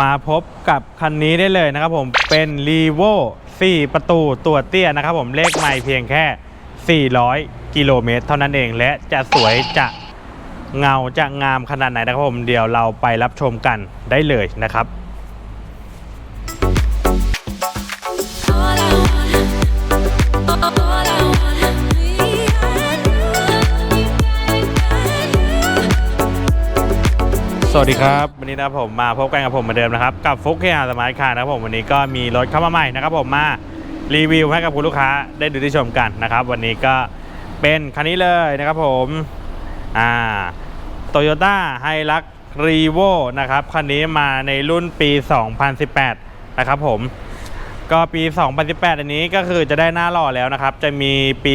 มาพบกับคันนี้ได้เลยนะครับผมเป็น r e v o 4 ประตูตัวเตี้ยนะครับผมเลขไม่เพียงแค่ 400 กิโลเมตร เท่านั้นเองและจะสวยจะเงาจะงามขนาดไหนนะครับผมเดี๋ยวเราไปรับชมกันได้เลยนะครับ วัสดีครับ วันนี้นะครับผมมาพบกันกับผมเหมือนเดิมนะครับ กับฟุกเคียสมาร์ทคาร์นะครับผมวันนี้ก็มีรถเข้ามาใหม่นะครับผมมารีวิวให้กับคุณลูกค้าได้ดูได้ชมกันนะครับ วันนี้ก็เป็นคันนี้เลยนะครับผมอ่าโตโยต้าไฮรักรีโวนะครับคันนี้มาในรุ่นปี 2018 นะครับผมก็ปี 2018 อันนี้ก็คือจะได้หน้าหล่อแล้วนะครับ จะมีปี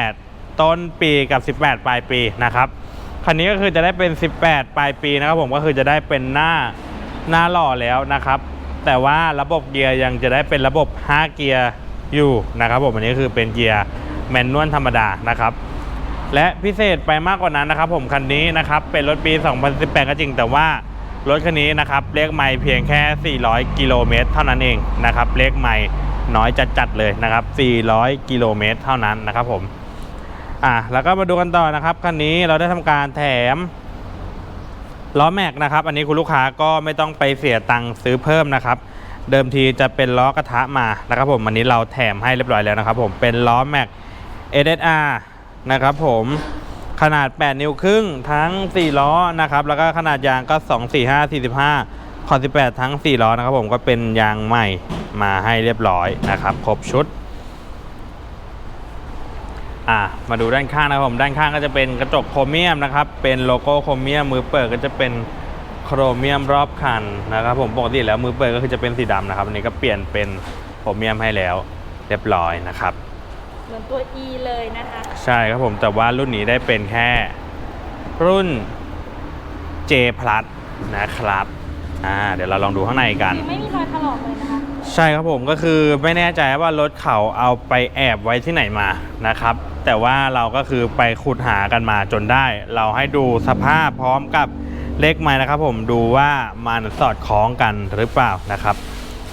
18 ต้นปีกับ 18 ปลายปีนะครับ คันนี้ก็คือจะได้เป็น 18 ปลายปีนะครับผมก็คือจะได้เป็นหน้าหน้าหล่อแล้วนะครับ แต่ว่าระบบเกียร์ยังจะได้เป็นระบบ 5 เกียร์อยู่นะครับผมอันนี้คือเป็นเกียร์แมนนวลธรรมดานะครับ และพิเศษไปมากกว่านั้นนะครับ ผมคันนี้นะครับเป็นรถปี 2018 ก็จริง แต่ว่ารถคันนี้นะครับเลขไม่เพียงแค่ 400 กิโลเมตรเท่านั้นเองนะครับเลขไม่น้อยจัดๆเลยนะครับ 400 กิโลเมตรเท่านั้นนะครับผม อะแล้วก็มาดูกันต่อนะครับคันนี้เราได้ทำการแถมล้อแม็กนะครับ อันนี้คุณลูกค้าก็ไม่ต้องไปเสียตังค์ซื้อเพิ่มนะครับ เดิมทีจะเป็นล้อกระทะมานะครับผมอันนี้เราแถมให้เรียบร้อยแล้วนะครับ ผมเป็นล้อแม็ก SSR นะครับผมขนาด 8 นิ้วครึ่งทั้ง 4 ล้อนะครับ แล้วก็ขนาดยางก็ 2 4 5 45คอ18 ทั้ง 4 ล้อนะครับผมก็เป็นยางใหม่มาให้เรียบร้อยนะครับ ครบชุด อะมาดูด้านข้างนะครับผมด้านข้างก็จะเป็นกระจกโครเมียมนะครับเป็นโลโก้โครเมียมมือเปิดก็จะเป็นโครเมียมรอบคันนะครับผมปกติแล้วมือเปิดก็คือจะเป็นสีดำนะครับอันนี้ก็เปลี่ยนเป็นโครเมียมให้แล้วเรียบร้อยนะครับ เหมือนตัว E เลยนะคะ ใช่ครับผมแต่ว่ารุ่นนี้ได้เป็นแค่รุ่น J Plus นะครับอ่าเดี๋ยวเราลองดูข้างในกันคือไม่มีรอยถลอกเลยนะคะ ใช่ครับผมก็คือไม่แน่ใจว่ารถเขาเอาไปแอบไว้ที่ไหนมานะครับ แต่ว่าเราก็คือไปขุดหากันมาจนได้ เราให้ดูสภาพพร้อมกับเลขไม้นะครับ ผมดูว่ามันสอดคล้องกันหรือเปล่านะครับ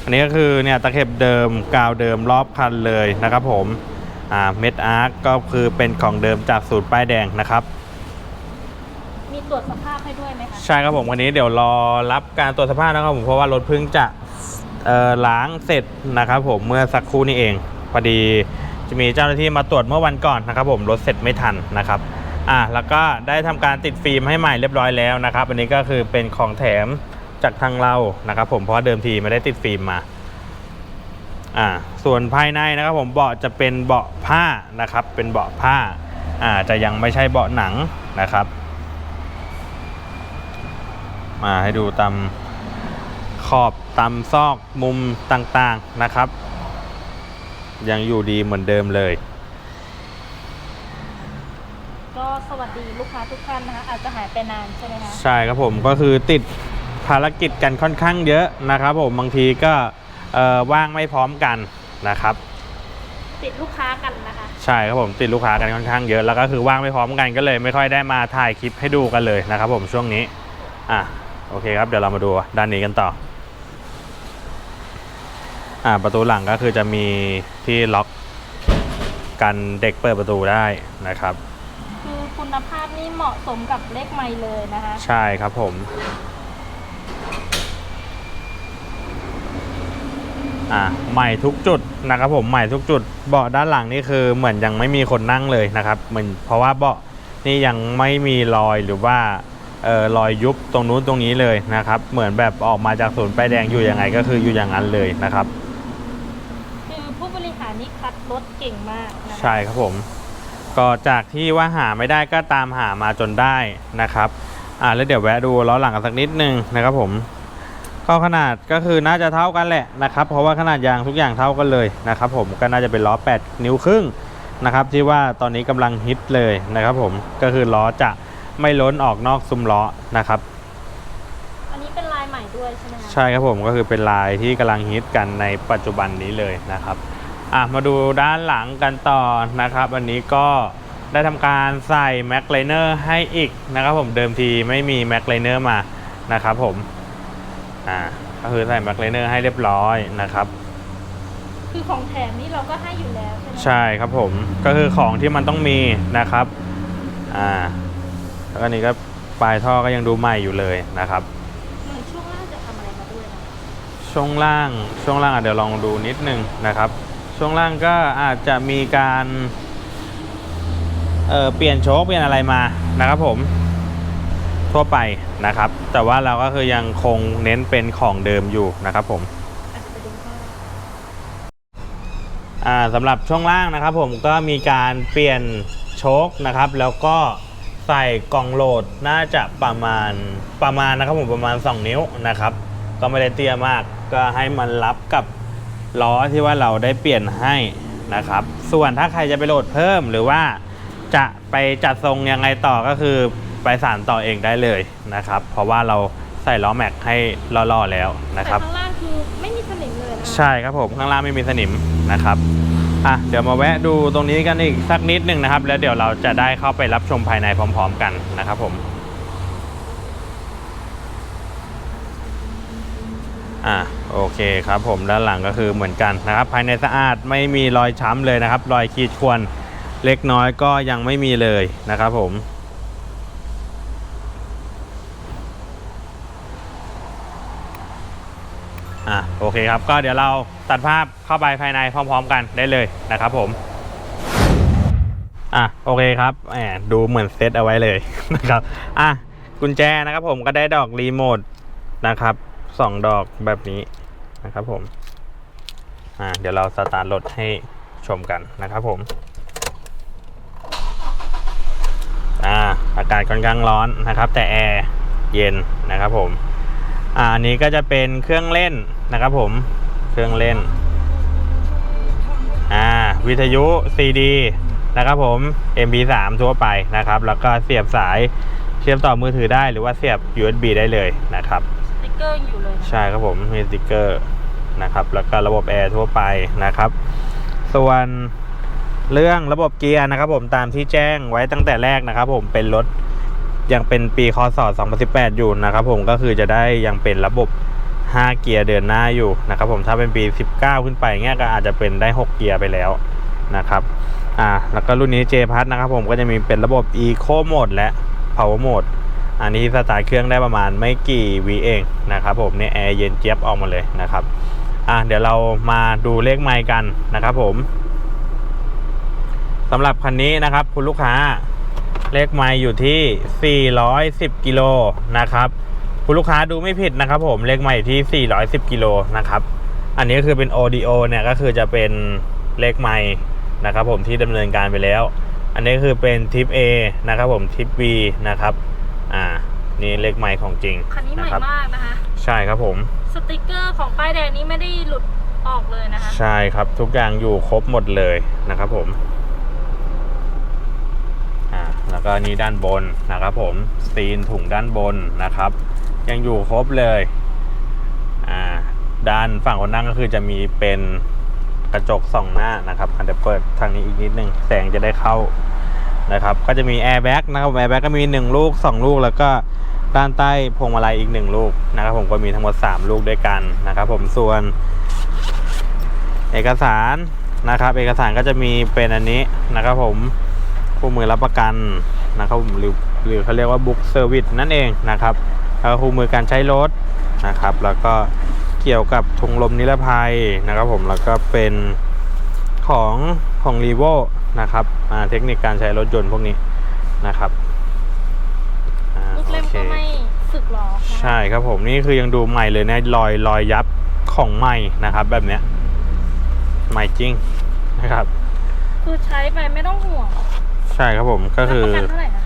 อันนี้ก็คือเนี่ยตะเข็บเดิมกาวเดิมรอบคันเลยนะครับ ผมอ่าเม็ดอาร์ก็คือเป็นของเดิมจากสูตรป้ายแดงนะครับมีตรวจสภาพให้ด้วยไหมคะใช่ครับผมวันนี้เดี๋ยวรอรับการตรวจสภาพนะครับผมเพราะว่ารถเพิ่งจะเอ่อล้างเสร็จนะครับ ผมเมื่อสักครู่นี้เองพอดี จะมีเจ้าหน้าที่มาตรวจเมื่อวันก่อนนะครับผมรถเสร็จไม่ทันนะครับอะแล้วก็ได้ทำการติดฟิล์มให้ใหม่เรียบร้อยแล้วนะครับ อันนี้ก็คือเป็นของแถมจากทางเรานะครับ ผมเพราะเดิมทีไม่ได้ติดฟิล์มมาอ่าส่วนภายในนะครับผมเบาะจะเป็นเบาะผ้านะครับ เป็นเบาะผ้าอ่าจะยังไม่ใช่เบาะหนังนะครับ มาให้ดูตามขอบตามซอกมุมต่างๆนะครับ ยังอยู่ดีเหมือนเดิมเลย ก็สวัสดีลูกค้าทุกท่านนะคะอาจจะหายไปนานใช่ไหมคะใช่ครับผมก็คือติดภารกิจกันค่อนข้างเยอะนะครับผมบางทีก็เอ่อว่างไม่พร้อมกันนะครับ ติดลูกค้ากันนะคะ ใช่ครับผมติดลูกค้ากันค่อนข้างเยอะแล้วก็คือว่างไม่พร้อมกันก็เลย ไม่ค่อยได้มาถ่ายคลิปให้ดูกันเลยนะครับผมช่วงนี้อะโอเคครับเดี๋ยวเรามาดูด้านนี้กันต่อ อ่าประตูหลังก็คือจะมีที่ล็อกกันเด็กเปิดประตูได้นะครับ คือคุณภาพนี่เหมาะสมกับเลขไมล์เลยนะคะ ใช่ครับผมอ่าใหม่ทุกจุดนะครับผมใหม่ทุกจุดเบาะด้านหลังนี่คือเหมือนยังไม่มีคนนั่งเลยนะครับเหมือนเพราะว่าเบาะนี่ยังไม่มีรอยหรือว่าเอ่อรอยยุบตรงนู้นตรงนี้เลยนะครับ เหมือนแบบออกมาจากศูนย์ป้ายแดงอยู่ยังไงก็คืออยู่อย่างนั้นเลยนะครับคือผู้บริหา รนี่คัดรถเก่งมากนะคะใช่ครับผม ก็จากที่ว่าหาไม่ได้ก็ตามหามาจนได้นะครับ อ่าแล้วเดี๋ยวแวะดูล้อหลังกันสักนิดนึงนะครับผม ก็ขนาดก็คือน่าจะเท่ากันแหละนะครับ เพราะว่าขนาดยางทุกอย่างเท่ากันเลยนะครับ ผมก็น่าจะเป็นล้อ 8 นิ้วครึ่งนะครับ ที่ว่าตอนนี้กำลังฮิตเลยนะครับ ผมก็คือล้อจะไม่ล้นออกนอกซุ้มล้อนะครับ อันนี้เป็นลายใหม่ด้วยใช่ไหมคะ ใช่ครับผมก็คือเป็นลายที่กำลังฮิตกันในปัจจุบันนี้เลยนะครับ อะมาดูด้านหลังกันต่อนะครับอันนี้ก็ได้ทำการใส่แม็กไลเนอร์ให้อีกนะครับผมเดิมทีไม่มีแม็กไลเนอร์มานะครับผมอ่าก็คือใส่แบ็คเลเนอร์ให้เรียบร้อยนะครับ คือของแถมนี่เราก็ให้อยู่แล้วใช่ไหมใช่ครับผมก็คือของที่มันต้องมีนะครับอ่าแล้วก็นี่ก็ปลายท่อก็ยังดูใหม่อยู่เลยนะครับเหมือนช่วงล่างจะทำอะไรมาด้วยนะช่วงล่างช่วงล่างอะเดี๋ยวลองดูนิดนึงนะครับ ช่วงล่างก็อาจจะมีการเออเปลี่ยนโชคเปลี่ยนอะไรมานะครับผมทั่วไปนะครับ แต่ว่าเราก็คือยังคงเน้นเป็นของเดิมอยู่นะครับผมอ่าสำหรับช่วงล่างนะครับผมก็มีการเปลี่ยนโชคนะครับ แล้วก็ใส่กล่องโหลดน่าจะประมาณประมาณนะครับผมประมาณ 2 นิ้วนะครับ ก็ไม่ได้เตี้ยมากก็ให้มันรับกับ ล้อที่ว่าเราได้เปลี่ยนให้นะครับ ส่วนถ้าใครจะไปโหลดเพิ่มหรือว่าจะไปจัดทรงยังไงต่อก็คือไปสานต่อเองได้เลยนะครับ เพราะว่าเราใส่ล้อแม็กให้ล่อๆแล้วนะครับ แต่ข้างล่างคือไม่มีสนิมเลยนะใช่ครับผมข้างล่างไม่มีสนิมนะครับอะเดี๋ยวมาแวะดูตรงนี้กันอีกสักนิดหนึ่งนะครับ แล้วเดี๋ยวเราจะได้เข้าไปรับชมภายในพร้อม ๆ กันนะครับผมอะ โอเคครับผมด้านหลังก็คือเหมือนกันนะครับ ภายในสะอาดไม่มีรอยช้ำเลยนะครับ รอยขีดข่วนเล็กน้อยก็ยังไม่มีเลยนะครับผมอะโอเคครับก็เดี๋ยวเราตัดภาพเข้าไปภายในพร้อม ๆ กันได้เลยนะครับผมอะโอเคครับแหมดูเหมือนเซตเอาไว้เลยนะครับอะกุญแจนะครับผมก็ได้ดอกรีโมทนะครับสองดอกแบบนี้ นะครับผมอะเดี๋ยวเราสตาร์ทรถให้ชมกันนะครับผมอ่าอากาศค่อนข้างร้อนนะครับ แต่แอร์เย็นนะครับผมอ่าอันนี้ก็จะเป็นเครื่องเล่นนะครับผมเครื่องเล่นอ่าวิทยุ CD นะครับผม MP3 ทั่วไปนะครับ แล้วก็เสียบสายเชื่อมต่อมือถือได้หรือว่าเสียบ USB ได้เลยนะครับ เกอร์อยู่เลยใช่ครับผมมีสติกเกอร์นะครับ แล้วก็ระบบแอร์ทั่วไปนะครับ ส่วนเรื่องระบบเกียร์นะครับ ผมตามที่แจ้งไว้ตั้งแต่แรกนะครับ ผมเป็นรถยังเป็นปีคศ2018 อยู่นะครับ ผมก็คือจะได้ยังเป็นระบบ 5 เกียร์เดินหน้าอยู่นะครับ ผมถ้าเป็นปี 19 ขึ้นไปเงี้ยก็อาจจะเป็นได้ 6 เกียร์ไปแล้วนะครับอ่าแล้วก็รุ่นนี้ J พัทนะครับ ผมก็จะมีเป็นระบบ Eco Mode และ Power Mode อันนี้สตาร์ทเครื่องได้ประมาณไม่กี่วิเองนะครับผมเนี่ยแอร์เย็นเจี๊ยบออกมาเลยนะครับอะเดี๋ยวเรามาดูเลขไมล์กันนะครับผมสำหรับคันนี้นะครับ คุณลูกค้าเลขไมล์อยู่ที่ 410 กิโลนะครับ คุณลูกค้าดูไม่ผิดนะครับ ผม เลขไมล์อยู่ที่ 410 กิโลนะครับ อันนี้ก็คือเป็น audio เนี่ยก็คือจะเป็นเลขไมล์นะครับ ผมที่ดำเนินการไปแล้ว อันนี้คือเป็นทิป A นะครับ ผมทิป B นะครับ อ่า นี่เลขไมค์ของจริงคันนี้ใหม่ะครับมากนะคะ ใช่ครับผม สติกเกอร์ของป้ายแดงนี้ไม่ได้หลุดออกเลยนะคะ ใช่ครับทุกอย่างอยู่ครบหมดเลยนะครับผม อ่า แล้วก็นี่ด้านบนนะครับผม สตีนถุงด้านบนนะครับ ยังอยู่ครบเลย อ่า ด้านฝั่งคนนั่งก็คือจะมีเป็นกระจกส่องหน้านะครับอันเดี๋ยวเปิดทางนี้อีกนิดนึงแสงจะได้เข้า นะครับก็จะมีแอร์แบ็กนะครับแอร์แบ็กก็มี 1 ลูก 2 ลูกแล้วก็ด้านใต้พวงมาลัยอีก 1 ลูกนะครับผมก็มีทั้งหมด 3 ลูกด้วยกันนะครับผมส่วน เอกสารนะครับเอกสารก็จะมีเป็นอันนี้นะครับผมคู่มือรับประกันนะครับผมหรือหรือเขาเรียกว่าบุ๊กเซอร์วิสนั่นเองนะครับแล้วคู่มือการใช้รถนะครับแล้วก็เกี่ยวกับถุงลมนิรภัยนะครับผมแล้วก็เป็นของของรีโว นะครับอ่าเทคนิคการใช้รถยนต์พวกนี้นะครับอ่าลูกเล่มโอคก็ไม่สึกหรอใช่ครับผมนี่คือยังดูใหม่เลยนะรอยรอยยับของใหม่นะครับ แบบเนี้ยใหม่จริงนะครับ คือใช้ไปไม่ต้องห่วง ใช่ครับผมก็คือรับประกันเท่าไหร่นะ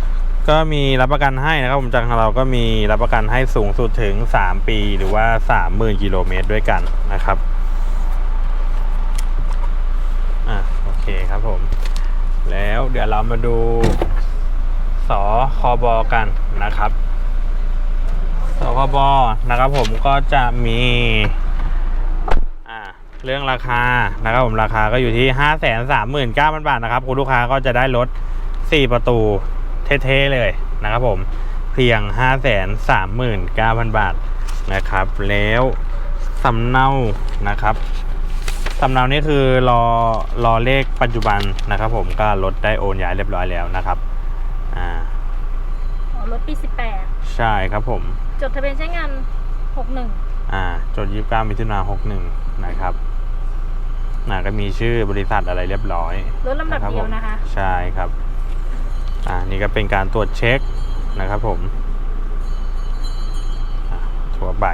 ก็มีรับประกันให้นะครับผมจากทางเราก็มีรับประกันให้สูงสุดถึง 3 ปีหรือว่า 30,000กิโลเมตรด้วยกันนะครับอะโอเคครับผม แล้วเดี๋ยวเรามาดูสอคอบอกันนะครับสคบนะครับผมก็จะมีเรื่องราคานะครับผมราคาก็อยู่ที่ 5 3 9 0 0 0 บาทนะครับคุณลูกค้าก็จะได้รถ 4 ประตูเท่ๆเลยนะครับผมเพียง 5 3 9 0 0 0 บาทนะครับ แล้วสำเนานะครับ สำเนานี่คือรอรอเลขปัจจุบันนะครับ ผมก็รถได้โอนย้ายเรียบร้อยแล้วนะครับอ่าอ๋อรถปี ใช่ครับผม 18 จดทะเบียนใช้งาน 61 อ่าจดยี่สิบเก้ามิถุนาหกหนึ่งนะครับน่าก็มีชื่อบริษัทอะไรเรียบร้อย รถลำดับเดียวนะคะ ใช่ครับ อ่า นี่ก็เป็นการตรวจเช็คนะครับผมอะทั่วไป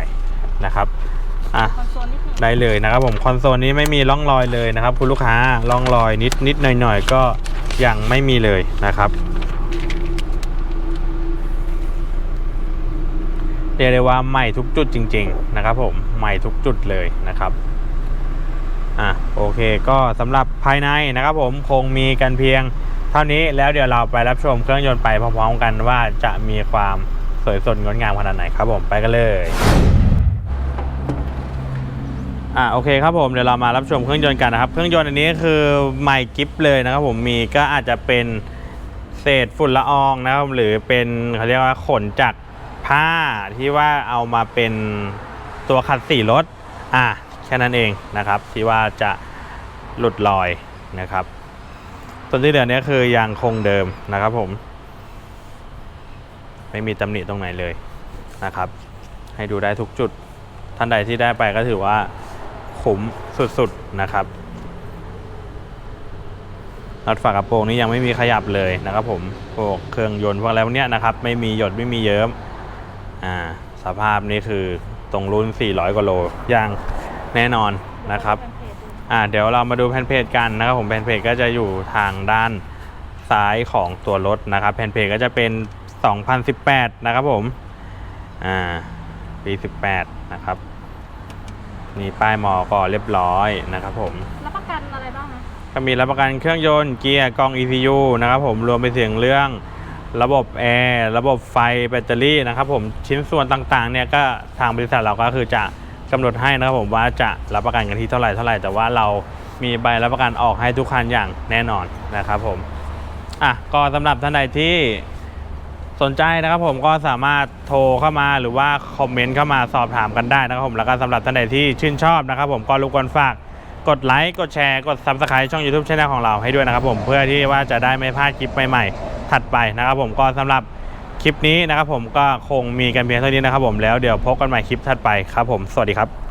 นะครับ อะคอนโซลนิดหนึงได้เลยนะครับผมคอนโซลนี้ไม่มีร่องรอยเลยนะครับ คุณลูกค้าร่องรอยนิดนิดหน่อยหน่อยๆก็ยังไม่มีเลยนะครับเรียกได้ว่าใหม่ทุกจุดจริง ๆ นะครับ ผมใหม่ทุกจุดเลยนะครับอะโอเคก็สำหรับภายในนะครับ ผมคงมีกันเพียง เท่านี้แล้วเดี๋ยวเราไปรับชมเครื่องยนต์ไปพร้อมๆกันว่าจะมีความสวยสดงดงามขนาดไหนครับ ผมไปกันเลย อ่าโอเคครับผมเดี๋ยวเรามารับชมเครื่องยนต์กันนะครับ เครื่องยนต์อันนี้คือใหม่กิฟเลยนะครับผมมีก็อาจจะเป็นเศษฝุ่นละอองนะครับหรือเป็นเขาเรียกว่าขนจากผ้าที่ว่าเอามาเป็นตัวขัดสีรถอ่าแค่นั้นเองนะครับ ที่ว่าจะหลุดลอยนะครับส่วนที่เหลือนี้คือยังคงเดิมนะครับผม ไม่มีตำหนิตรงไหนเลยนะครับ ให้ดูได้ทุกจุดท่านใดที่ได้ไปก็ถือว่า คุ้มสุดๆนะครับน็อตฝากระโปรงนี้ยังไม่มีขยับเลยนะครับ ผมพวกเครื่องยนต์พวกอะไรพวกเนี้ยนะครับ ไม่มีหยดไม่มีเยิ้มอ่าสภาพนี้คือตรงรุ่น 400กว่าโลอย่างแน่นอนนะครับอ่าเดี๋ยวเรามาดูแผ่นเพจกันนะครับ ผมแผ่นเพจก็จะอยู่ทางด้านซ้ายของตัวรถนะครับแผ่นเพจก็จะเป็น 2018 นะครับผมอ่าปี 18 นะครับ นี่ป้ายหมอก็เรียบร้อยนะครับผม รับประกันอะไรบ้างนะก็มีรับประกันเครื่องยนต์เกียร์กล้อง ECU นะครับผมรวมไปถึงเรื่องระบบแอร์ระบบไฟแบตเตอรี่นะครับผมชิ้นส่วนต่างๆเนี่ยก็ทางบริษัทเราก็คือจะกำหนดให้นะครับผมว่าจะรับประกันกันที่เท่าไหร่เท่าไหร่แต่ว่าเรามีใบรับประกันออกให้ทุกคันอย่างแน่นอนนะครับผมอะก็สำหรับท่านใดที่ สนใจนะครับผมก็สามารถโทรเข้ามาหรือว่าคอมเมนต์เข้ามาสอบถามกันได้นะครับผมแล้วก็สำหรับท่านใดที่ชื่นชอบนะครับผมก็รบกวนฝากกดไลค์กดแชร์กด Subscribe ช่อง YouTube Channel ของเราให้ด้วยนะครับผมเพื่อที่ว่าจะได้ไม่พลาดคลิปใหม่ๆถัดไปนะครับผมก็สำหรับคลิปนี้นะครับผมก็คงมีกันเพียงเท่านี้นะครับผมแล้วเดี๋ยวพบกันใหม่คลิปถัดไปครับผมสวัสดีครับ